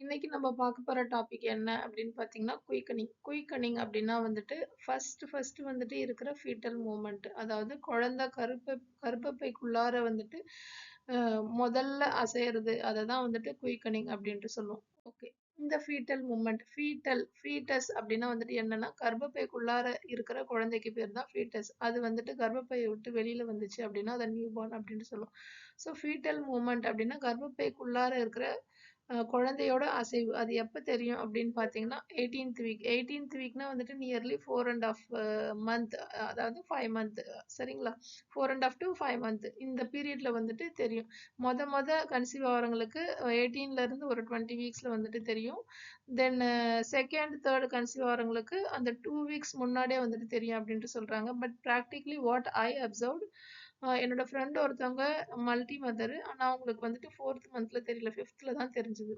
இன்னைக்கு நம்ம பார்க்க போகிற டாபிக் என்ன அப்படின்னு பார்த்தீங்கன்னா, குயிக்கனிங். குயிக்கனிங் அப்படின்னா வந்துட்டு, ஃபஸ்ட்டு ஃபஸ்ட்டு வந்துட்டு இருக்கிற ஃபீட்டல் மூமெண்ட் அதாவது குழந்த கருப்பை கருப்பப்பைக்குள்ளார வந்துட்டு முதல்ல அசையிறது அதை தான் வந்துட்டு குயிக்கனிங் அப்படின்ட்டு சொல்லுவோம். ஓகே. இந்த ஃபீட்டல் மூமெண்ட் ஃபீட்டல் ஃபீட்டஸ் அப்படின்னா வந்துட்டு என்னன்னா, கர்ப்பப்பைக்குள்ளார இருக்கிற குழந்தைக்கு பேர் தான் ஃபீட்டஸ். அது வந்துட்டு கர்ப்பப்பையை விட்டு வெளியில வந்துச்சு அப்படின்னா, அதை நியூபார்ன் அப்படின்ட்டு சொல்லுவோம். ஸோ ஃபீட்டல் மூமெண்ட் அப்படின்னா, கர்ப்பப்பைக்குள்ளார இருக்கிற குழந்தையோட அசைவு. அது எப்போ தெரியும் அப்படின்னு பார்த்தீங்கன்னா, 18த் வீக். 18த் வீக்னா வந்துட்டு நியர்லி 4 1/2 மந்த் அதாவது ஃபைவ் மந்த் சரிங்களா? 4 1/2 டூ 5 மந்த் இந்த பீரியடில் வந்துட்டு தெரியும். மொத மொத கன்சீவ் ஆகுறவங்களுக்கு 18ல இருந்து ஒரு டுவெண்ட்டி வீக்ஸில் வந்துட்டு தெரியும். தென் செகண்ட், தேர்டு கன்சீவ் ஆகிறவங்களுக்கு அந்த டூ வீக்ஸ் முன்னாடியே வந்துட்டு தெரியும் அப்படின்ட்டு சொல்கிறாங்க but practically what I observed என்னோட ஃப்ரெண்ட் ஒருத்தவங்க மல்டி மதர். ஆனால் அவங்களுக்கு வந்துட்டு ஃபோர்த் மந்த்ல தெரியல. ஃபிஃப்த்தில் தான் தெரிஞ்சுது